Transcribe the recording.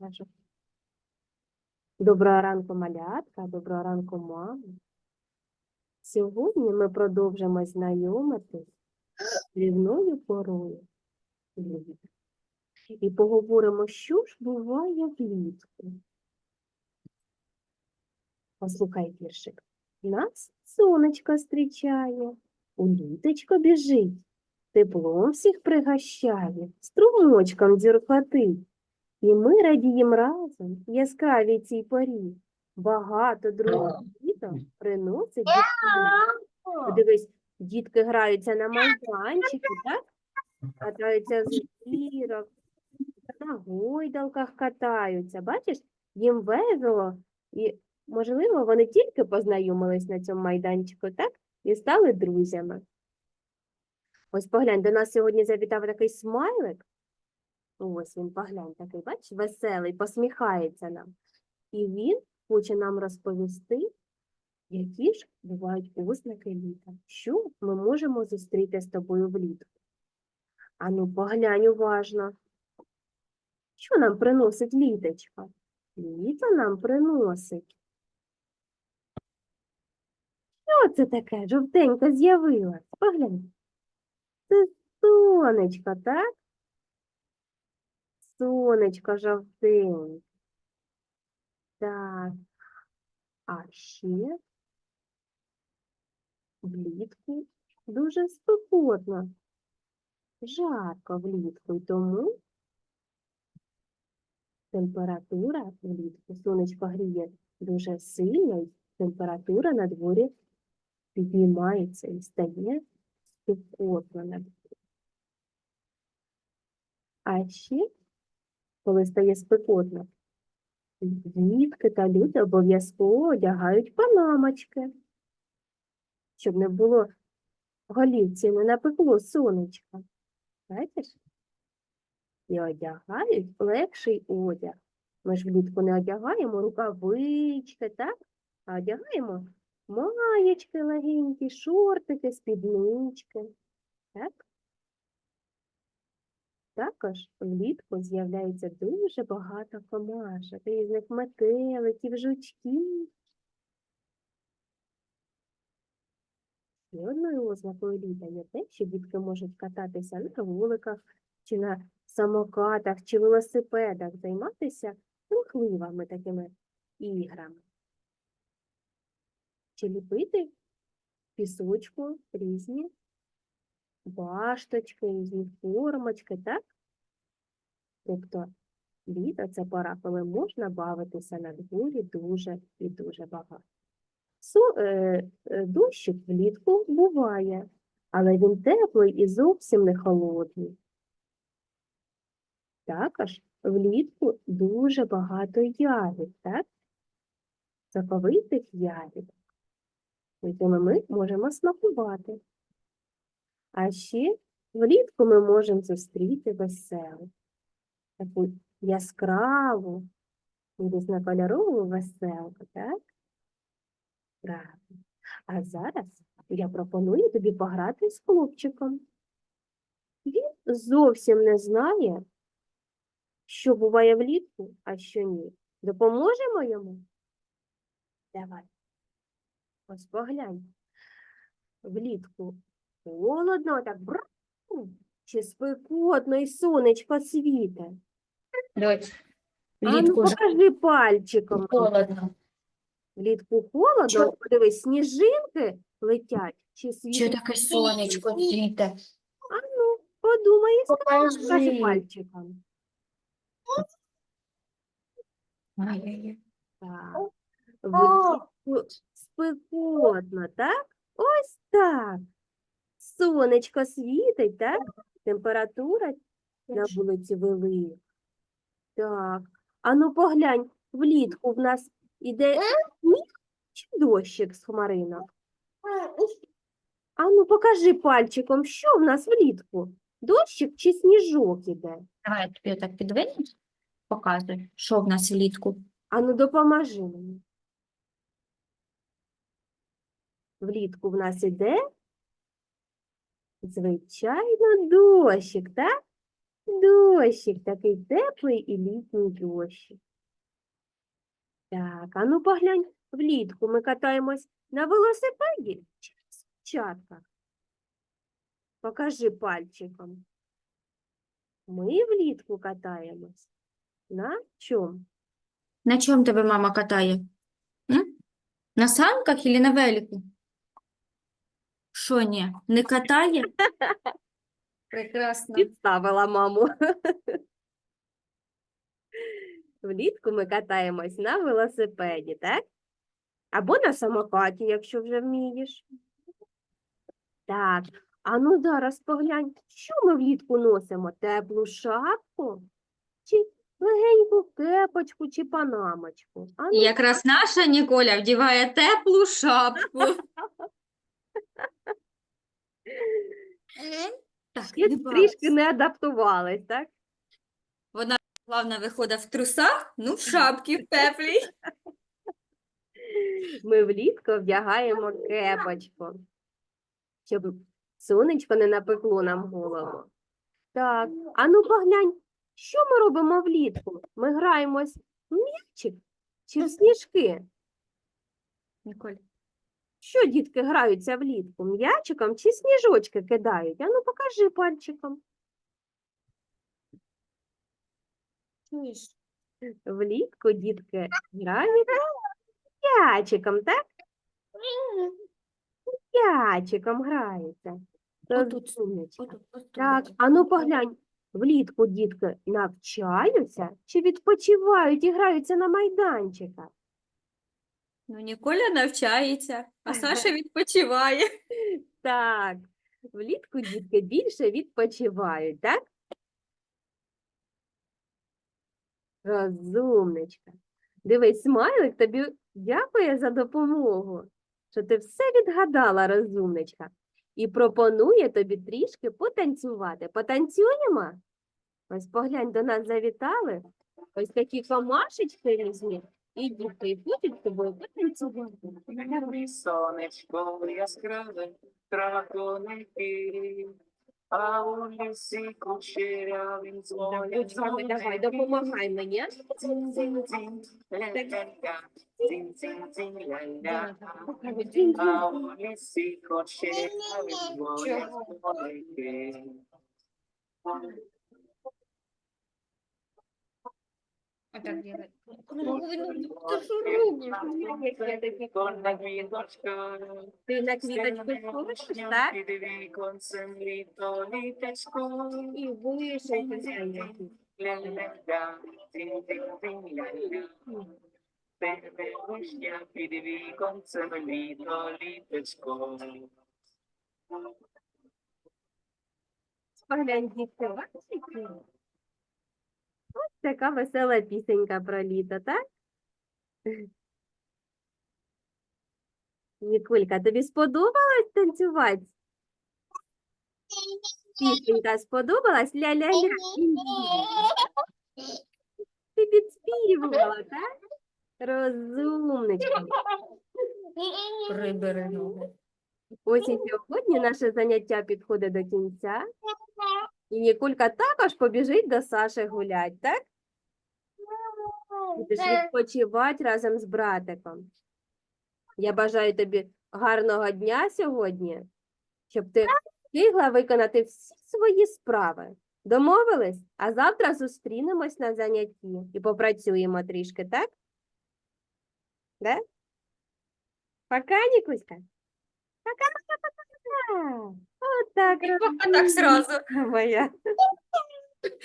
скажу. Доброго ранку, малятка, доброго ранку, мама. Сьогодні ми продовжимо знайомитись з рівною порою літа. І поговоримо, що ж буває влітку. Послухай віршик. Нас сонечко зустрічає, у літочко біжить, теплом всіх пригощає, струмочком дзюркотить. І ми радіємо разом яскравій цій порі. Багато других діток приносить дітки. Подивись, дітки граються на майданчику, так? Катаються з гірок, на гойдалках катаються. Бачиш, їм весело, і, можливо, вони тільки познайомились на цьому майданчику, так? І стали друзями. Ось поглянь, до нас сьогодні завітав такий смайлик. Ось він, поглянь, такий, бачиш, веселий, посміхається нам. І він хоче нам розповісти, які ж бувають ознаки літа. Що ми можемо зустріти з тобою влітку? Ану, поглянь уважно. Що нам приносить літочка? Літо нам приносить. Що це таке? Жовтенько з'явилось. Поглянь. Це сонечко, так? Сонечко жовтеньке. Так. А ще влітку дуже спекотно. Жарко влітку, тому температура влітку, сонечко гріє дуже сильно, температура на дворі піднімається і стає спекотно на дворі. А ще, коли стає спекотно, дітки та люди обов'язково одягають панамочки, щоб не було голівці, не напекло сонечка. Бачиш? І одягають легший одяг. Ми ж влітку не одягаємо рукавички, так? А одягаємо маєчки легенькі, шортики, спіднички. Так? Також влітку з'являється дуже багато комашок, різних метеликів, жучків. І одною ознакою літа є те, що дітки можуть кататися на роликах, чи на самокатах, чи велосипедах, займатися рухливими такими іграми. Чи ліпити пісочку різні башточки, різні формочки, так? Тобто літо це пора, коли можна бавитися на дворі дуже і дуже багато. Су, е, е, дощик влітку буває, але він теплий і зовсім не холодний. Також влітку дуже багато ягід, так? Соковитих ягід, якими ми можемо смакувати. А ще влітку ми можемо зустріти веселу, таку яскраву і різнокольорову веселку, так? Правильно. А зараз я пропоную тобі пограти з хлопчиком. Він зовсім не знає, що буває влітку, а що ні. Допоможемо йому? Давай. Ось поглянь. Влітку холодно, так бррр, чи спекотно і сонечко світе. А ну влітку ж покажи пальчиком. холодно. Влітку холодно, Чо- подивись, сніжинки летять, чи Чи світить таке сонечко світе? А ну, подумай і скажи Покажи. пальчиком. Ай-яй-яй. Так. Влітку спекотно, так? Ось так. Сонечко світить, так? Температура на вулиці велика. Так. А ну поглянь, влітку в нас іде сніг чи дощик з хмаринок? А ну покажи пальчиком, що в нас влітку? Дощик чи сніжок іде? Давай я тобі так підвину, показуй, що в нас влітку. А ну допоможи мені. Влітку в нас іде, звичайно, дощик, так? Дощик такий теплий і літній дощик. Так, а ну поглянь, влітку ми катаємось на велосипеді чи на санчатках? Покажи пальчиком. Ми влітку катаємось. На чому? На чому тебе мама катає? М? На санках или на велику? Що ні? Не катає? Прекрасно. Підставила маму. Влітку ми катаємось на велосипеді, так? Або на самокаті, якщо вже вмієш. Так, а ну зараз поглянь, що ми влітку носимо? Теплу шапку? Чи легеньку кепочку чи панамочку? А ну, якраз наша Ніколя вдіває теплу шапку. Так, ще трішки не адаптувались, так? Вона плавно виходить в трусах, ну в шапці в теплій. Ми влітку вдягаємо кепочку, щоб сонечко не напекло нам голову. Так, а ну поглянь, що ми робимо влітку? Ми граємось в м'ячик чи в сніжки? Ніколь, Що дітки граються влітку? М'ячиком чи сніжочки кидають? А ну покажи пальчиком. Влітку дітки грають м'ячиком, так? М'ячиком граються. Отут. Отут, отут. Так, а ну поглянь, влітку дітки навчаються чи відпочивають і граються на майданчиках? Ну, Ніколя навчається, а Саша відпочиває. Так, влітку дітки більше відпочивають, так? Розумничка. Дивись, смайлик тобі дякує за допомогу, що ти все відгадала, розумничка, і пропонує тобі трішки потанцювати. Потанцюємо? Ось поглянь, до нас завітали. Ось такі комашечки різні. І хочуть з тобою потанцювати. Небі сонечко яскраве, драконики, а у лісі кучеряві дзвонять Давай, давай, допомагай мені. А? У лісі кучеряві квіточку схочеш, так? Під віконцем літо літечко. І вишеньки зайняті. Ля-ля-ля, тин-тин-тин-ля-ля. Тебе вишня під віконцем літо літечко. Поглянь, дітки, бачите? Ось така весела пісенька про літо, так? Нікулька, тобі сподобалось танцювати? Пісенька сподобалась? Ля-ля-ля. Ти підспівувала, так? Розумничка. Прибери ногу. Ось і сьогодні наше заняття підходить до кінця. І Нікулька також побіжить до Саші гулять, так? Будеш відпочивати разом з братиком. Я бажаю тобі гарного дня сьогодні, щоб ти встигла виконати всі свої справи. Домовились? А завтра зустрінемось на занятті і попрацюємо трішки, так? Да? Пока, Нікуська. Пока-пока-пока. Вот так, так сразу. Моя.